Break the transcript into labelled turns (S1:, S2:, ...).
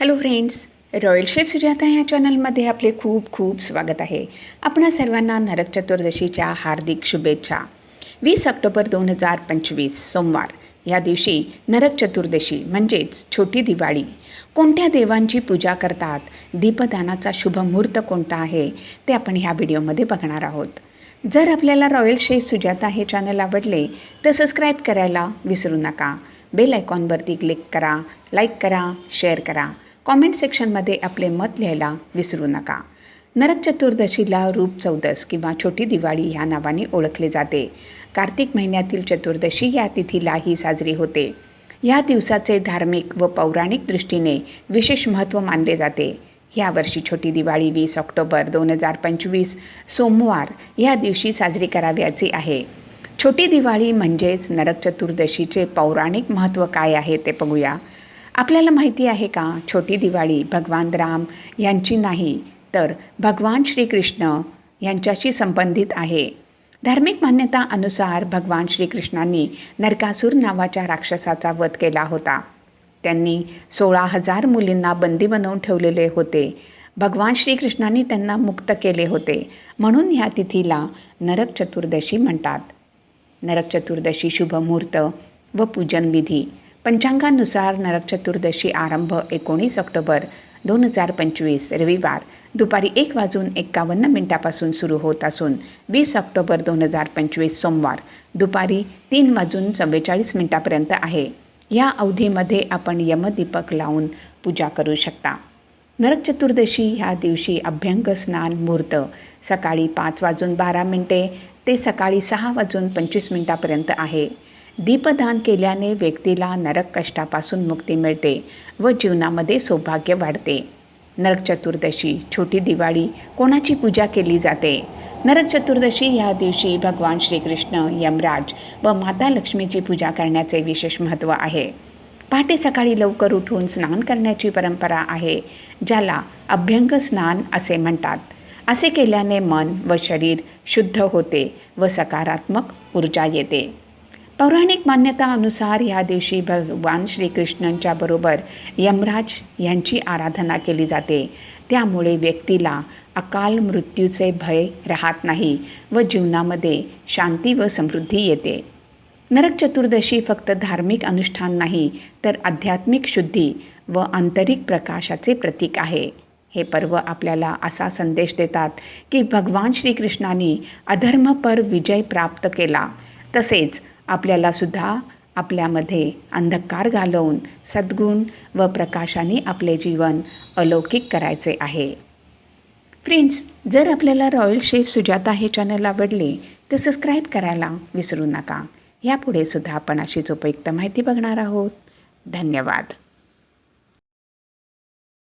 S1: Hello friends royal chef Sujata ह्या चॅनलमध्ये आपले खूप खूप स्वागत आहे. आपणा सर्वांना नरक चतुर्दशीच्या हार्दिक शुभेच्छा. वीस ऑक्टोबर दोन हजार पंचवीस सोमवार. या दिवशी नरक चतुर्दशी म्हणजेच छोटी दिवाळी. कोणत्या देवांची पूजा करतात? दीपदानाचा शुभ मुहूर्त कोणता आहे? ते आपण ह्या व्हिडिओमध्ये बघणार आहोत. जर आपल्याला रॉयल शेफ सुजाता हे चॅनल आवडले तर सबस्क्राईब करायला विसरू नका. बेल आयकॉनवरती क्लिक करा लाईक करा शेअर करा. कॉमेंट सेक्शनमध्ये आपले मत लिहायला विसरू नका. नरक चतुर्दशीला रूप चौदस किंवा छोटी दिवाळी ह्या नावाने ओळखले जाते. कार्तिक महिन्यातील चतुर्दशी या तिथीला ही साजरी होते. या दिवसाचे धार्मिक व पौराणिक दृष्टीने विशेष महत्त्व मानले जाते. यावर्षी छोटी दिवाळी वीस ऑक्टोबर दोन हजार पंचवीस सोमवार या दिवशी साजरी करावयाची आहे. छोटी दिवाळी म्हणजेच नरक चतुर्दशीचे पौराणिक महत्त्व काय आहे ते बघूया. आपल्याला माहिती आहे का? छोटी दिवाळी भगवान राम यांची नाही तर भगवान श्रीकृष्ण यांच्याशी संबंधित आहे. धार्मिक मान्यता अनुसार भगवान श्रीकृष्णांनी नरकासूर नावाच्या राक्षसाचा वध केला होता. त्यांनी सोळा हजार मुलींना बंदी बनवून ठेवलेले होते. भगवान श्रीकृष्णांनी त्यांना मुक्त केले होते म्हणून ह्या तिथीला नरक चतुर्दशी म्हणतात. नरक चतुर्दशी शुभमुहूर्त व पूजन विधी. पंचांगानुसार नरक चतुर्दशी आरंभ एकोणीस ऑक्टोबर दोन हजार पंचवीस रविवार. दुपारी एक वाजून एक्कावन्न मिनिटापासून सुरू होत असून वीस ऑक्टोबर दोन हजार पंचवीस सोमवार. दुपारी तीन वाजून चव्वेचाळीस मिनिटापर्यंत आहे. या अवधीमध्ये आपण यमदीपक लावून पूजा करू शकता. नरक चतुर्दशी ह्या दिवशी अभ्यंग स्नान मुहूर्त. सकाळी पाच वाजून बारा मिनटे ते सकाळी सहा वाजून पंचवीस मिनटापर्यंत आहे. दीपदान केल्याने व्यक्तीला नरक कष्टापासून मुक्ती मिळते व जीवनामध्ये सौभाग्य वाढते. नरक चतुर्दशी छोटी दिवाळी कोणाची पूजा केली जाते? नरक चतुर्दशी या दिवशी भगवान श्रीकृष्ण यमराज व माता लक्ष्मीची पूजा करण्याचे विशेष महत्त्व आहे. पहाटे सकाळी लवकर उठून स्नान करण्याची परंपरा आहे ज्याला अभ्यंग स्नान असे म्हणतात. असे केल्याने मन व शरीर शुद्ध होते व सकारात्मक ऊर्जा येते. पौराणिक मान्यतानुसार ह्या दिवशी भगवान श्रीकृष्णांच्या बरोबर यमराज यांची आराधना केली जाते. त्यामुळे व्यक्तीला अकाल मृत्यूचे भय राहत नाही व जीवनामध्ये शांती व समृद्धी येते. नरक चतुर्दशी फक्त धार्मिक अनुष्ठान नाही तर आध्यात्मिक शुद्धी व आंतरिक प्रकाशाचे प्रतीक आहे. हे पर्व आपल्याला असा संदेश देतात की भगवान श्रीकृष्णाने अधर्मपर विजय प्राप्त केला. तसेच आपल्याला सुद्धा आपल्यामध्ये अंधकार घालवून सद्गुण व प्रकाशाने आपले जीवन अलौकिक करायचे आहे. फ्रेंड्स जर आपल्याला रॉयल शेफ सुजाता हे चॅनल आवडले तर सबस्क्राईब करायला विसरू नका. यापुढे सुद्धा आपण अशीच उपयुक्त माहिती बघणार आहोत. धन्यवाद.